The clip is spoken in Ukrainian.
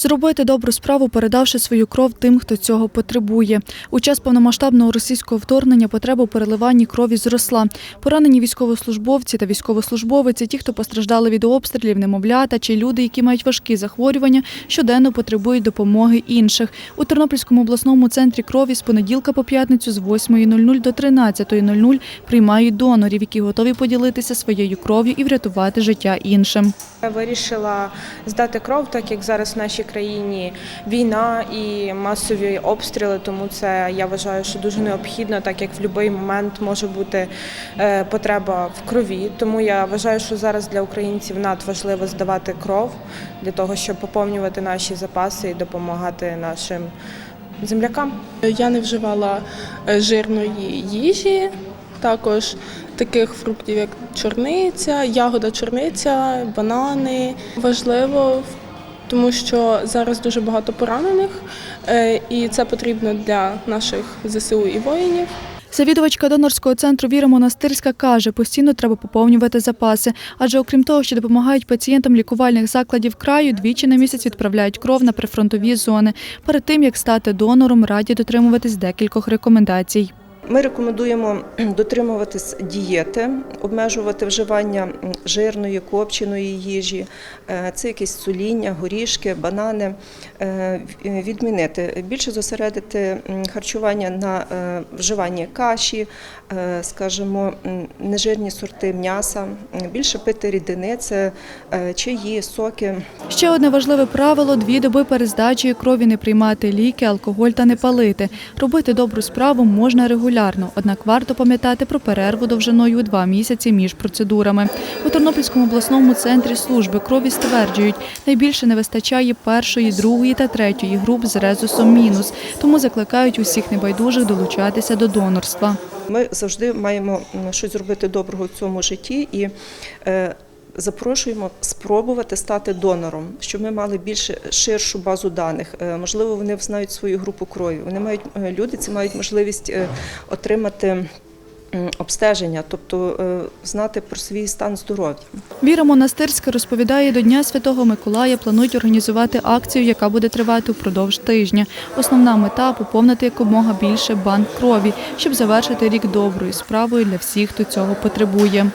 Зробити добру справу, передавши свою кров тим, хто цього потребує. У час повномасштабного російського вторгнення потреба у переливанні крові зросла. Поранені військовослужбовці та військовослужбовиці, ті, хто постраждали від обстрілів, немовлята чи люди, які мають важкі захворювання, щоденно потребують допомоги інших. У Тернопільському обласному центрі крові з понеділка по п'ятницю з 8.00 до 13.00 приймають донорів, які готові поділитися своєю кров'ю і врятувати життя іншим. Я вирішила здати кров, так як зараз в нашій країні війна і масові обстріли, тому це я вважаю, що дуже необхідно, так як в будь-який момент може бути е, потреба в крові. Тому я вважаю, що зараз для українців надважливо здавати кров для того, щоб поповнювати наші запаси і допомагати нашим землякам. Я не вживала е, жирної їжі, також таких фруктів, як чорниця, ягода чорниця, банани. Важливо, тому що зараз дуже багато поранених, е, і це потрібно для наших ЗСУ і воїнів. Завідувачка донорського центру Віра Монастирська каже, постійно треба поповнювати запаси, адже окрім того, що допомагають пацієнтам лікувальних закладів краю, двічі на місяць відправляють кров на прифронтові зони. Перед тим як стати донором, раді дотримуватись декількох рекомендацій. Ми рекомендуємо дотримуватись дієти, обмежувати вживання жирної, копченої їжі, е, це якісь соління, горішки, банани, е, відмінити, більше зосередити харчування на е, вживанні каші, е, скажімо, нежирні сорти м'яса, більше пити рідини, це е, чаї, соки. Ще одне важливе правило: дві доби перед здачею крові не приймати ліки, алкоголь та не палити. Робити добру справу можна регулярно, однак варто пам'ятати про перерву довжиною два місяці між процедурами. У Тернопільському обласному центрі служби крові стверджують, найбільше не вистачає першої, другої та третьої груп з резусом мінус. Тому закликають усіх небайдужих долучатися до донорства. Ми завжди маємо щось зробити доброго в цьому житті і е, запрошуємо спробувати стати донором, щоб ми мали більш ширшу базу даних. Е, можливо, вони знають свою групу крові. Вони мають е, люди, ці мають можливість е, отримати обстеження, тобто знати про свій стан здоров'я. Віра Монастирська розповідає, до Дня Святого Миколая планують організувати акцію, яка буде тривати впродовж тижня. Основна мета поповнити якомога більше банк крові, щоб завершити рік доброю справою для всіх, хто цього потребує.